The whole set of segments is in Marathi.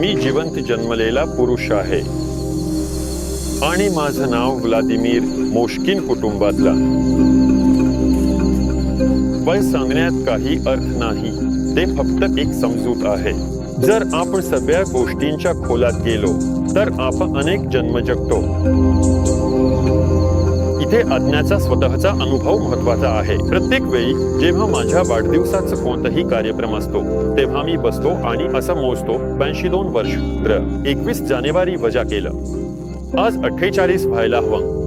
मी जिवंत जन्मलेला पुरुष आहे. आणि माझं नाव व्लादिमीर मोश्किन कुटुंबातला. वय सांगण्यात काही अर्थ नाही. ते फक्त एक समजूत आहे. जर आपण सगळ्या गोष्टींच्या खोलात गेलो तर आपण अनेक जन्म जगतो. इथे अज्ञाचा स्वतःचा अनुभव महत्त्वाचा आहे. प्रत्येक वेळी जेव्हा माझ्या वाढदिवसाचं कोणताही कार्यक्रम असतो तेव्हा मी बसतो आणि असं मोजतो ब्याऐंशी दोन वर्ष. एकवीस जानेवारी वजा केलं. आज अठ्ठेचाळीस व्हायला हवं.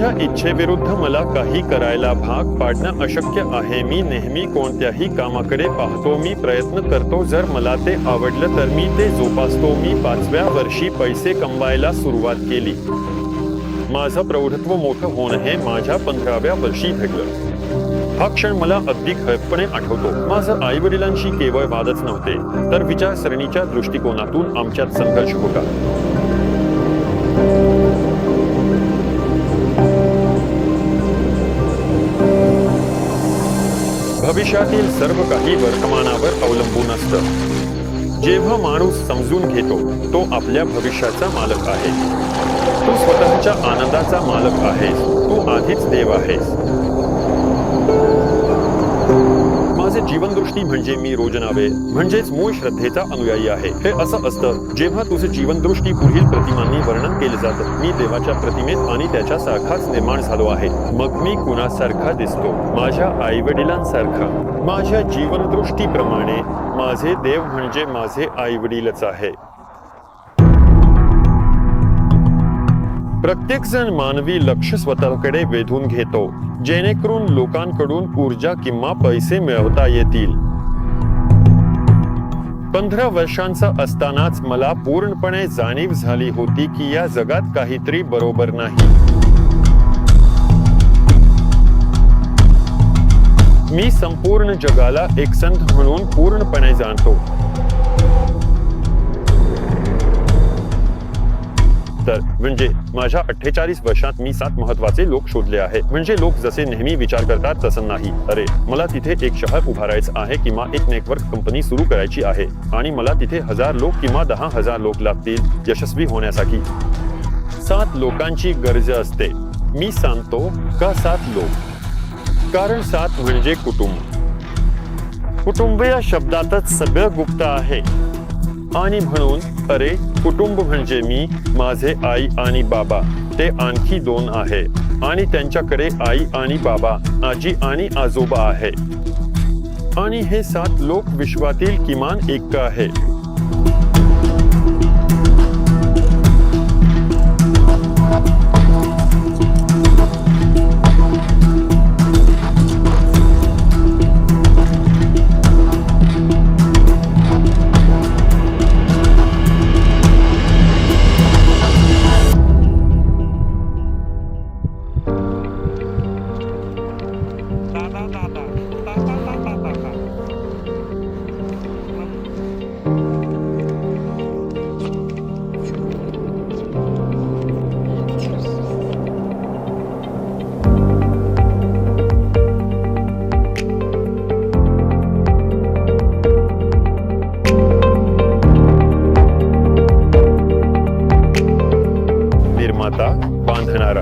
माझ्या इच्छेविरुद्ध मला काही करायला भाग पाडणं अशक्य आहे. मी नेहमी कोणत्याही कामाकडे पाहतो मी प्रयत्न करतो. जर मला ते आवडलं तर मी ते जोपासतो. मी पाचव्या वर्षी पैसे कमवायला सुरुवात केली. माझं प्रौढत्व मोठं होणं हे माझ्या पंधराव्या वर्षी घडलं. हा क्षण मला अगदी खळपणे आठवतो. माझं आई वडिलांशी केवळ वादच नव्हते तर विचारसरणीच्या दृष्टिकोनातून आमच्यात संघर्ष होता. भविष्यातील सर्व काही वर्तमानावर अवलंबून असतं. जेव्हा माणूस समजून घेतो तो आपल्या भविष्याचा मालक आहे. तू स्वतःच्या आनंदाचा मालक आहेस तू आधीच देव आहेस. जीवनदृष्टी म्हणजे मी रोज नावे म्हणजेच मूळ श्रद्धेचा अनुयायी आहे. हे असं असतं जेव्हा तुझे जीवनदृष्टी पुढील प्रतिमांनी वर्णन केले जातं. मी देवाच्या प्रतिमेत आणि त्याच्या सारखाच निर्माण झालो आहे. मग मी कुणासारखा दिसतो? माझ्या आई वडिलांसारखा माझ्या जीवनदृष्टीप्रमाणे माझे देव म्हणजे माझे आई वडीलच आहे. प्रत्येक जण मानवी लक्ष स्वतःकडे वेधून घेतो जेणेकरून लोकांकडून ऊर्जा किंवा पैसे मिळवता येतील. पंधरा वर्षांचा असतानाच मला पूर्णपणे जाणीव झाली होती की या जगात काहीतरी बरोबर नाही. मी संपूर्ण जगाला एक संत म्हणून पूर्णपणे जाणतो. तर. म्हणजे माझ्या अठ्ठेचाळीस वर्षात मी सात महत्त्वाचे लोक शोधले आहे. म्हणजे लोक जसे नेहमी विचार करतात तसं नाही. अरे मला तिथे एक शहर उभारायचं आहे किंवा एक नेटवर्क कंपनी सुरू करायची आहे. आणि मला तिथे हजार लोक किंवा दहा हजार लोक लागतील यशस्वी होण्यासाठी. सात लोकांची गरज असते. मी सांगतो का सात लोक? कारण सात म्हणजे कुटुंब. कुटुंब या शब्दातच सगळं गुप्त आहे. आणि म्हणून अरे कुटुंब म्हणजे मी माझे आई आणि बाबा. ते आणखी दोन आहे. आणि त्यांच्याकडे आई आणि बाबा आजी आणि आजोबा आहे. आणि हे सात लोक विश्वातील किमान एक आहे. निर्माता बांधणारा.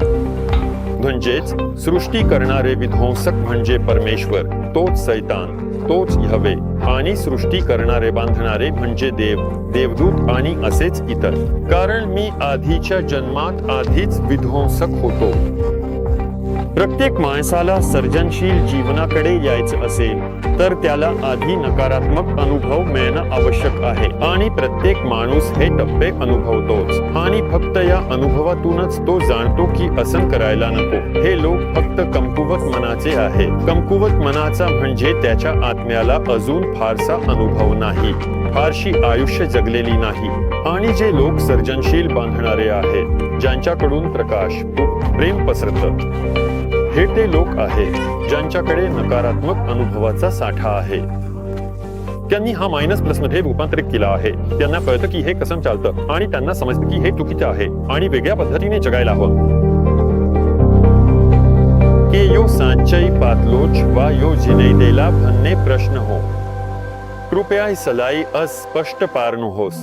म्हणजेच सृष्टी करणारे विध्वंसक म्हणजे परमेश्वर तोच सैतान तोच हवे आणि सृष्टी करणारे बांधणारे म्हणजे देव देवदूत आणि असेच इतर. कारण मी आधीच्या जन्मात आधीच विध्वंसक होतो. प्रत्येक माणसाला सर्जनशील जीवनाकडे यायचं असेल तर त्याला आधी नकारात्मक अनुभव मिळणं आवश्यक आहे. आणि प्रत्येक माणूस हे टप्पे अनुभवतोच. आणि फक्त या अनुभवातूनच तो जाणतो की असं करायला नको. हे लोक फक्त कमकुवत मनाचे आहे कमकुवत मनाचा म्हणजे त्याच्या आत्म्याला अजून फारसा अनुभव नाही. फारशी आयुष्य जगलेली नाही. आणि जे लोक सर्जनशील बांधणारे आहेत ज्यांच्याकडून प्रकाश प्रेम पसरत. हे ते लोक आहेत ज्यांच्याकडे नकारात्मक अनुभवाचा साठा आहे. त्यांनी हा मायनस प्लसमध्ये रूपांतरित केला आहे. त्यांना कळतं की हे कसं चालतं आणि त्यांना समजतं की हे चुकीचं आहे आणि वेगळ्या पद्धतीने जगायला हवं. के यो सांचई पातलोच वा यो जिने देला भन्ने प्रश्न हो. कृपया सलाई अस्पष्ट पारनु होस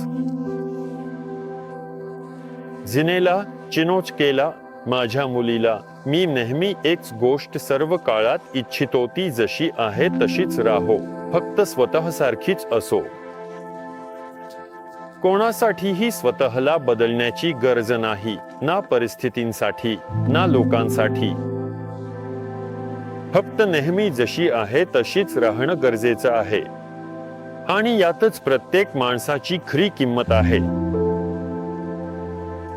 जिनेला चिनोच केला माझ्या मुलीला मी नेहमी एक गोष्ट सर्व काळात इच्छितो ती जशी आहे तशीच राहो फक्त स्वतःसारखीच असो कोणासाठीही स्वतःला बदलण्याची गरज नाही ना परिस्थितींसाठी ना लोकांसाठी फक्त नेहमी जशी आहे तशीच राहणं गरजेचं आहे आणि यातच प्रत्येक माणसाची खरी किंमत आहे.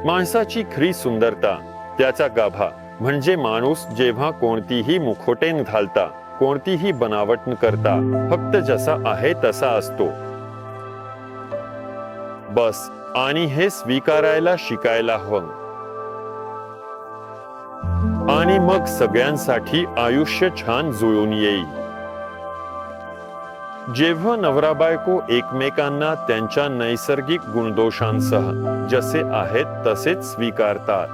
माणसाची खरी सुंदरता त्याचा गाभा म्हणजे माणूस जेव्हा कोणतीही मुखोटेन घालता कोणतीही बनावट न करता फक्त जसा आहे तसा असतो. बस आणि हे स्वीकारायला शिकायला हवं. आणि मग सगळ्यांसाठी आयुष्य छान जुळून येईल. जेव्हा नवरा बायको एकमेकांना त्यांच्या नैसर्गिक गुणदोषांसह जसे आहेत तसेच स्वीकारतात.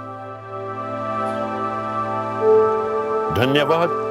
धन्यवाद.